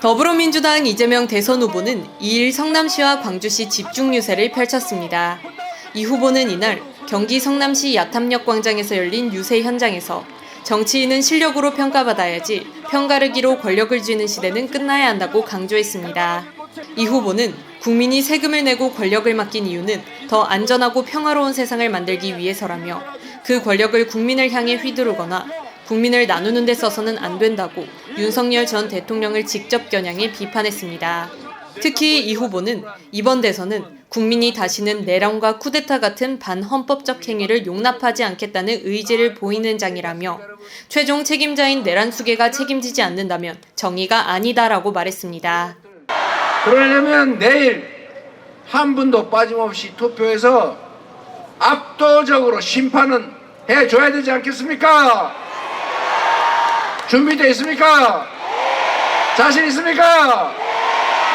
더불어민주당 이재명 대선 후보는 2일 성남시와 광주시 집중 유세를 펼쳤습니다. 이 후보는 이날 경기 성남시 야탐역 광장에서 열린 유세 현장에서 정치인은 실력으로 평가받아야지 편가르기로 권력을 쥐는 시대는 끝나야 한다고 강조했습니다. 이 후보는 국민이 세금을 내고 권력을 맡긴 이유는 더 안전하고 평화로운 세상을 만들기 위해서라며 그 권력을 국민을 향해 휘두르거나 국민을 나누는 데 써서는 안 된다고 윤석열 전 대통령을 직접 겨냥해 비판했습니다. 특히 이 후보는 이번 대선은 국민이 다시는 내란과 쿠데타 같은 반헌법적 행위를 용납하지 않겠다는 의지를 보이는 장이라며 최종 책임자인 내란 수계가 책임지지 않는다면 정의가 아니다라고 말했습니다. 그러려면 내일 한 분도 빠짐없이 투표해서 압도적으로 심판은 해줘야 되지 않겠습니까? 준비되어 있습니까? 자신 있습니까?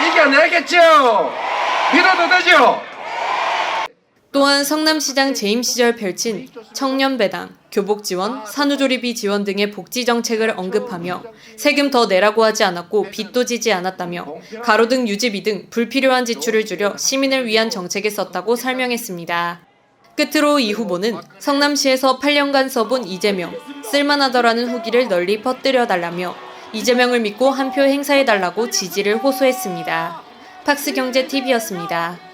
이겨내겠죠? 믿어도 되죠? 또한 성남시장 재임 시절 펼친 청년배당, 교복지원, 산후조리비 지원 등의 복지 정책을 언급하며 세금 더 내라고 하지 않았고 빚도 지지 않았다며 가로등 유지비 등 불필요한 지출을 줄여 시민을 위한 정책에 썼다고 설명했습니다. 끝으로 이 후보는 성남시에서 8년간 써본 이재명, 쓸만하더라는 후기를 널리 퍼뜨려 달라며 이재명을 믿고 한 표 행사해 달라고 지지를 호소했습니다. 팍스경제TV였습니다.